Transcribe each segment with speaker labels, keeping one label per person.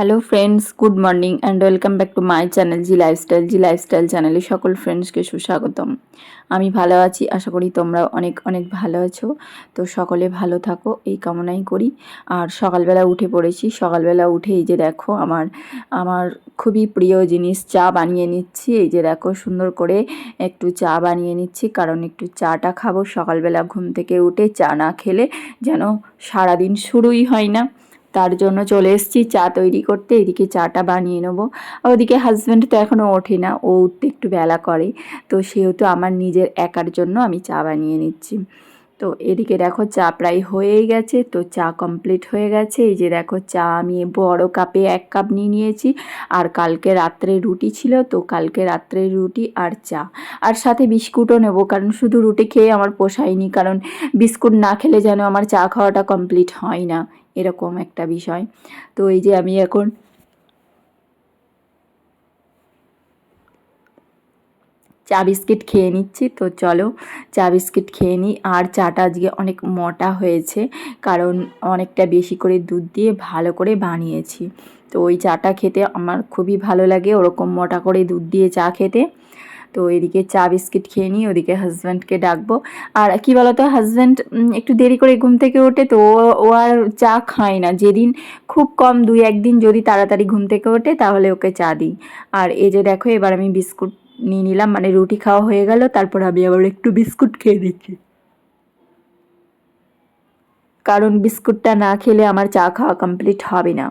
Speaker 1: Hello friends good morning and welcome back to my channel G lifestyle G lifestyle চ্যানেলে সকল ফ্রেন্ডসকে সুস্বাগতম। আমি ভালো আছি, আশা করি তোমরা অনেক অনেক ভালো আছো। তো সকলে ভালো থাকো, এই কামনাই করি। আর সকালবেলা উঠে পড়েছি, সকালবেলা উঠে এই যে দেখো আমার আমার খুবই প্রিয় জিনিস চা বানিয়ে নিচ্ছি। এই যে দেখো সুন্দর করে একটু চা বানিয়ে নিচ্ছি, কারণ একটু চাটা খাব। সকালবেলা ঘুম থেকে উঠে চা না খেলে যেন সারাদিন শুরুই হয় না। তার জন্য চলে এসেছি, চা তৈরি করতে। এদিকে চাটা বানিয়ে নেব। ওদিকে হাজব্যান্ড তো এখনও ওঠে না, ও উঠতে একটু বেলা করে। তো সেহেতু আমার নিজের একার জন্য আমি চা বানিয়ে নিচ্ছি। তো এদিকে দেখো চা প্রায় হয়েই গেছে, তো চা কমপ্লিট হয়ে গেছে। এই যে দেখো চা আমি বড় কাপে এক কাপ নিয়ে নিয়েছি। আর কালকে রাত্রে রুটি ছিল, তো কালকে রাত্রে রুটি আর চা। আর সাথে বিস্কুটও নেব, কারণ শুধু রুটি খেয়ে আমার পোষায়নি, কারণ বিস্কুট না খেলে যেন আমার চা খাওয়াটা কমপ্লিট হয় না। এরকম একটা বিষয়। তো এই যে আমি এখন চা বিস্কিট খেয়ে নিচ্ছি, তো চলো চা বিস্কিট খেয়ে নিই। আর চাটা আজকে অনেক মোটা হয়েছে, কারণ অনেকটা বেশি করে দুধ দিয়ে ভালো করে বানিয়েছি। তো ওই চাটা খেতে আমার খুবই ভালো লাগে, ওরকম মোটা করে দুধ দিয়ে চা খেতে। তো এদিকে চা বিস্কিট খেয়ে নিই ওদিকে হাজব্যান্ডকে ডাকবো। আর কি বলতো হাজব্যান্ড একটু দেরি করে ঘুম থেকে ওঠে তো ও- আর চা খায় না। যেদিন খুব কম দুই, একদিন যদি তাড়াতাড়ি ঘুম থেকে ওঠে তাহলে ওকে চা দিই। আর এই যে দেখো, এবার আমি বিস্কুট নিয়ে নিলাম মানে রুটি খাওয়া হয়ে গেল, তারপর আমি আবার একটু বিস্কুট খেয়ে দিচ্ছি কারণ বিস্কুটটা না খেলে আমার চা খাওয়া কমপ্লিট হবে না।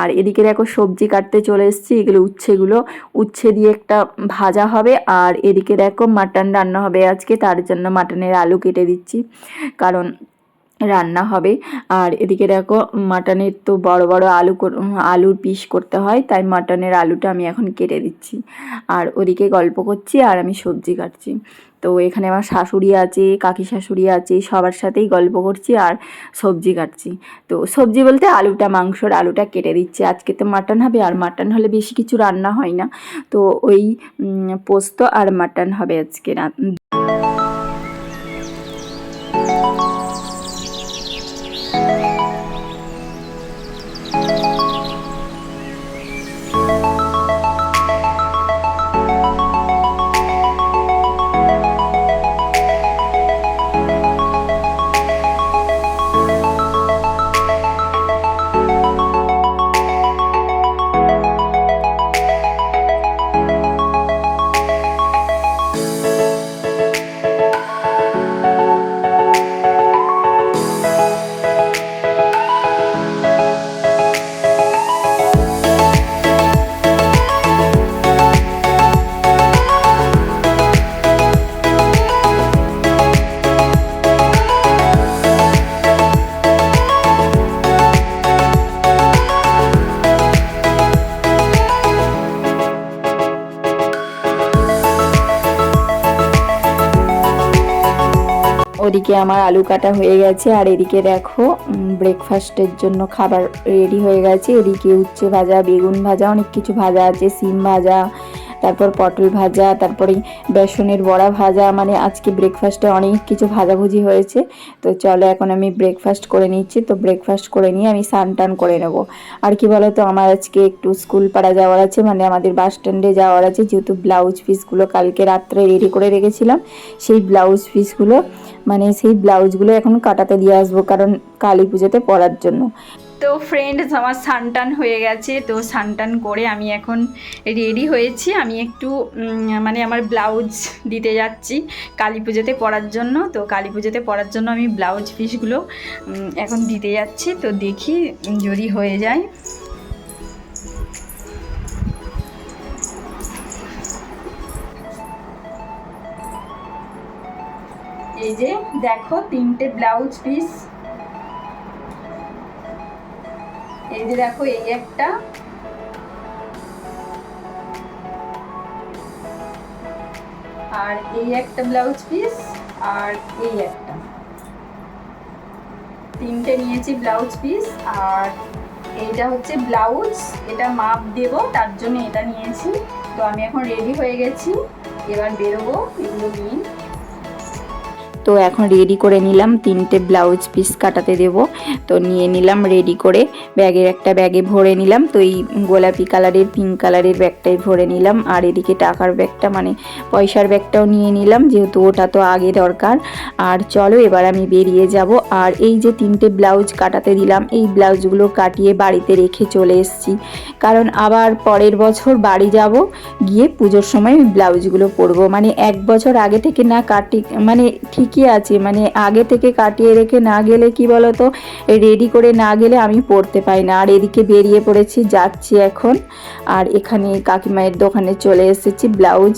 Speaker 1: আর এদিকে দেখো সবজি কাটতে চলে এসেছি, এগুলো উচ্ছেগুলো, উচ্ছে দিয়ে একটা ভাজা হবে। আর এদিকে দেখো মাটন রান্না হবে আজকে, তার জন্য মাটনের আলু কেটে দিচ্ছি। কারণ রান্না হবে। আর এদিকে দেখো, মাটনের তো বড় বড় আলু আলুর পিস করতে হয়, তাই মাটনের আলুটা আমি এখন কেটে দিচ্ছি। আর ওদিকে গল্প করছি আর আমি সবজি কাটছি। তো এখানে আমার শাশুড়ি আছে, কাকি শাশুড়ি আছে, সবার সাথেই গল্প করছি আর সবজি কাটছি। তো সবজি বলতে আলুটা, মাংসর আলুটা কেটে দিচ্ছি। আজকে তো মাটন হবে আর মাটন হলে বেশি কিছু রান্না হয় না। তো ওই পোস্ত আর মাটন হবে আজকে ওদিকে আমার আলু কাটা হয়ে গেছে, আর এদিকে দেখো ব্রেকফাস্টের জন্য খাবার রেডি হয়ে গেছে। এদিকে উচ্ছে ভাজা, বেগুন ভাজা, অনেক কিছু ভাজা আছে, সিম ভাজা তারপর পটল ভাজা, তারপরে বেসনের বড়া ভাজা মানে আজকে ব্রেকফাস্টে অনেক কিছু ভাজাভুজি হয়েছে। তো চলো এখন আমি ব্রেকফাস্ট করে নিচ্ছি। তো ব্রেকফাস্ট করে নিয়ে আমি স্নান টান করে নেব। আর কি বলো তো আমার আজকে একটু স্কুল পাড়া যাওয়ার আছে মানে আমাদের বাস স্ট্যান্ডে যাওয়ার আছে। যেহেতু ব্লাউজ পিসগুলো কালকে রাত্রে রেডি করে রেখেছিলাম, সেই ব্লাউজ পিসগুলো মানে সেই ব্লাউজগুলো এখন কাটাতে দিয়ে আসব, কারণ কালী পুজোতে পরার জন্য। তো ফ্রেন্ডস আমার সানটান হয়ে গেছে। তো সানটান করে আমি এখন রেডি হয়েছি। আমি একটু মানে আমার ব্লাউজ দিতে যাচ্ছি কালী পুজোতে পরার জন্য। তো কালী পুজোতে পরার জন্য আমি ব্লাউজ পিসগুলো এখন দিতে যাচ্ছি। তো দেখি যদি হয়ে যায়। এই যে দেখো তিনটে ব্লাউজ পিস এই যে দেখো, এই একটা। আর এই একটা ব্লাউজ পিস আর এই একটা। তিনটে নিয়েছি ব্লাউজ পিস আর এইটা হচ্ছে ব্লাউজ এটা মাপ দেব, তার জন্য এটা নিয়েছি। তো আমি এখন রেডি হয়ে গেছি। এবার বেরোবো, এগুলো নিয়ে। তো এখন রেডি করে নিলাম তিনটে ব্লাউজ পিস কাটাতে দেব। তো নিয়ে নিলাম রেডি করে ব্যাগের একটা ব্যাগে ভরে নিলাম। তো এই গোলাপি কালারের পিঙ্ক কালারের ব্যাগটাই ভরে নিলাম। আর এদিকে টাকার ব্যাগটা মানে পয়সার ব্যাগটাও নিয়ে নিলাম, যেহেতু ওটা তো আগে দরকার। আর চলো এবার আমি বেরিয়ে যাব। আর এই যে তিনটে ব্লাউজ কাটাতে দিলাম, এই ব্লাউজগুলো কাটিয়ে বাড়িতে রেখে চলে এসেছি। কারণ আবার পরের বছর বাড়ি যাব, গিয়ে পুজোর সময় ব্লাউজগুলো পরবো। মানে এক বছর আগে থেকে না কাটি মানে ঠিকই আছে। মানে আগে থেকে কাটিয়ে রেখে না গেলে কি বলতো? রেডি করে না গেলে আমি পড়তে পাই না। আর এদিকে বেরিয়ে পড়েছি, যাচ্ছি এখন। আর এখানে কাকিমায়ের দোকানে চলে এসেছি, ব্লাউজ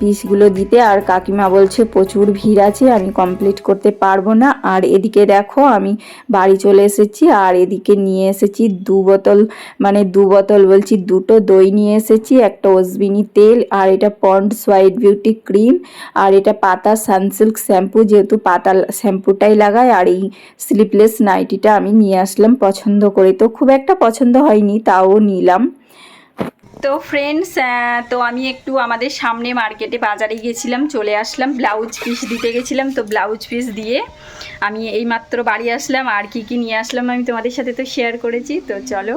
Speaker 1: পিসগুলো দিতে। আর কাকিমা বলছে, প্রচুর ভিড় আছে, আমি কমপ্লিট করতে পারব না। আর এদিকে দেখো, আমি বাড়ি চলে এসেছি। আর এদিকে নিয়ে এসেছি দু বোতল মানে দু বোতল বলছি, দুটো দই নিয়ে এসেছি, একটা ওসবিনি তেল, আর এটা পন্ডস হোয়াইট বিউটি ক্রিম, আর এটা পাতা সানসিল্ক শ্যাম্পু, যেহেতু পাতা শ্যাম্পুটাই লাগাই, আর এই স্লিপলেস নাইটিটা আমি নিয়ে আসলাম, পছন্দ করে। তো খুব একটা পছন্দ হয়নি, তাও নিলাম। তো ফ্রেন্ডস তো আমি একটু আমাদের সামনে মার্কেটে বাজারে গেছিলাম চলে আসলাম ব্লাউজ পিস দিতে গেছিলাম, তো ব্লাউজ পিস দিয়ে আমি এই মাত্র বাড়ি আসলাম, আর কি কি নিয়ে আসলাম আমি তোমাদের সাথে তো শেয়ার করেছি, তো চলো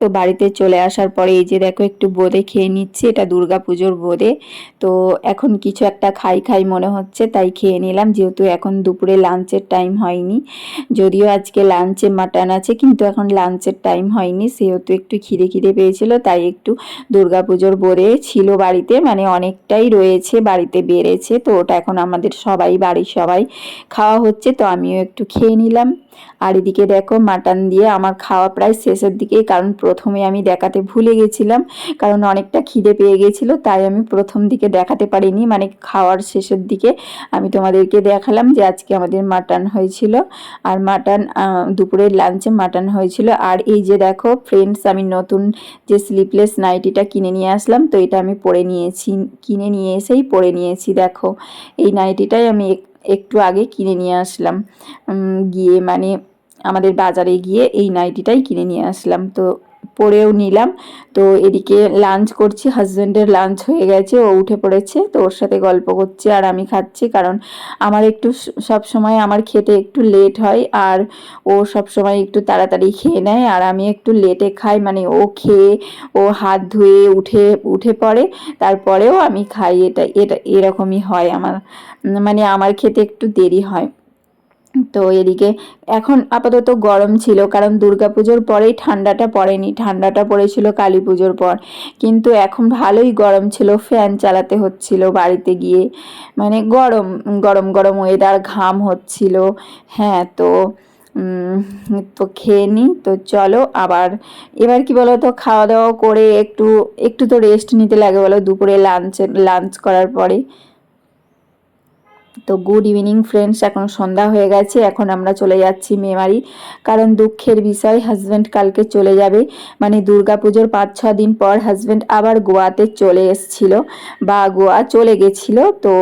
Speaker 1: তো বাড়িতে চলে আসার পরে এই যে দেখো একটু বোঁদে খেয়ে নিচ্ছি, এটা দুর্গা পুজোর বোঁদে। তো এখন কিছু একটা খাই খাই মনে হচ্ছে, তাই খেয়ে নিলাম। যেহেতু এখন দুপুরে লাঞ্চের টাইম হয়নি, যদিও আজকে লাঞ্চে মাটন আছে, কিন্তু এখন লাঞ্চের টাইম হয়নি। সেহেতু একটু খিদে খিদে পেয়েছিল, তাই একটু দুর্গা পুজোর বোরে ছিল বাড়িতে মানে অনেকটাই রয়েছে, বাড়িতে বেড়েছে। তো ওটা এখন আমাদের সবাই, বাড়ির সবাই খাওয়া হচ্ছে, তো আমিও একটু খেয়ে নিলাম। আর এদিকে দেখো মাটন দিয়ে আমার খাওয়া প্রায় শেষের দিকে, কারণ প্রথমে আমি দেখাতে ভুলে গেছিলাম, কারণ অনেকটা খিদে পেয়ে গেছিল, তাই আমি প্রথম দিকে দেখাতে পারিনি। মানে খাওয়ার শেষের দিকে আমি তোমাদেরকে দেখালাম যে আজকে আমাদের মাটন হয়েছিল, আর মাটন দুপুরের লাঞ্চে মাটন হয়েছিল। আর এই যে দেখো ফ্রেন্ডস আমি নতুন যে স্লিপলেস নাইটিটা কিনে নিয়ে আসলাম, তো এটা আমি পরে নিয়েছি, কিনে নিয়ে এসেই পরে নিয়েছি, দেখো। এই নাইটিটাই আমি এক- একটু আগে কিনে নিয়ে আসলাম। গিয়ে মানে আমাদের বাজারে গিয়ে এই নাইটিটাই কিনে নিয়ে আসলাম, তো পরেও নিলাম। তো এদিকে লাঞ্চ করছি হাজব্যান্ডের লাঞ্চ হয়ে গেছে, ও উঠে পড়েছে, তো ওর সাথে গল্প করছি আর আমি খাচ্ছি কারণ আমার একটু সব সময় আমার খেতে একটু লেট হয় আর ও সব সময় একটু তাড়াতাড়ি খেয়ে নেয় আর আমি একটু লেটে খাই মানে ও খেয়ে, ও হাত ধুয়ে উঠে উঠে পড়ে, তারপরেও আমি খাই, এটা এটা এরকমই হয় আমার মানে আমার খেতে একটু দেরি হয়। তো এদিকে এখন আপাতত গরম ছিল, কারণ দুর্গাপুজোর পরেই ঠান্ডাটা পড়েনি। ঠান্ডাটা পড়েছিল কালী পুজোর পর। কিন্তু এখন ভালোই গরম ছিল, ফ্যান চালাতে হচ্ছিল বাড়িতে গিয়ে। মানে গরম গরম গরম ওয়েদার ঘাম হচ্ছিল। হ্যাঁ তো তো খেয়ে নিই তো চলো আবার। এবার কি বলো তো খাওয়া দাওয়া করে একটু একটু তো রেস্ট নিতে লাগে বলো, দুপুরে লাঞ্চের লাঞ্চ করার পরে। তো গুড ইভিনিং ফ্রেন্ডস এখন সন্ধ্যা হয়ে গেছে। এখন আমরা চলে যাচ্ছি মেমারি। কারণ দুঃখের বিষয় হাজব্যান্ড কালকে চলে যাবে। মানে দুর্গাপুজোর পাঁচ, ছ দিন পর হাজব্যান্ড আবার গোয়াতে চলে এসছিল বা গোয়া চলে গেছিল। তো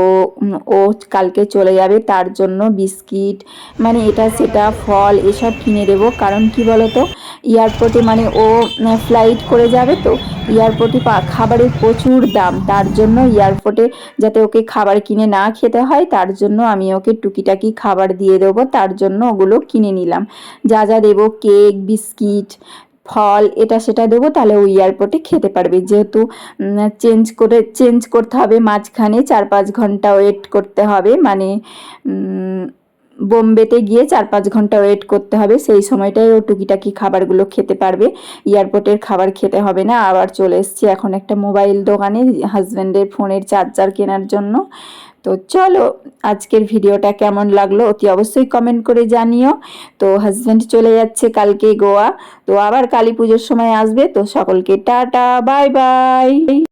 Speaker 1: ও কালকে চলে যাবে। তার জন্য বিস্কিট মানে এটা, সেটা, ফল এসব কিনে দেবো। কারণ কি বলতো? এয়ারপোর্টে মানে ও ফ্লাইট করে যাবে তো। এয়ারপোর্টে খাবারের প্রচুর দাম। তার জন্য এয়ারপোর্টে যাতে ওকে খাবার কিনে না খেতে হয়, তার জন্য আমি ওকে টুকিটাকি খাবার দিয়ে দেবো। তার জন্য ওগুলো কিনে নিলাম। যা যা দেবো, কেক, বিস্কিট, ফল, এটা সেটা দেবো, তাহলে ওই এয়ারপোর্টে খেতে পারবে। যেহেতু চেঞ্জ করে, চেঞ্জ করতে হবে মাঝখানে, চার পাঁচ ঘণ্টা ওয়েট করতে হবে। মানে বোম্বেতে গিয়ে চার পাঁচ ঘণ্টা ওয়েট করতে হবে। সেই সময়টায় ও টুকিটাকি খাবারগুলো খেতে পারবে। এয়ারপোর্টের খাবার খেতে হবে না। আবার চলে এসেছি এখন একটা মোবাইল দোকানে হাজব্যান্ডের ফোনের চার্জার কেনার জন্য। তো চলো, আজকের ভিডিওটা কেমন লাগল অতি অবশ্যই কমেন্ট করে জানিও। তো হাজব্যান্ড চলে যাচ্ছে কালকে গোয়া। তো আবার কালী পুজোর সময় আসবে। তো সকলকে টাটা বাই বাই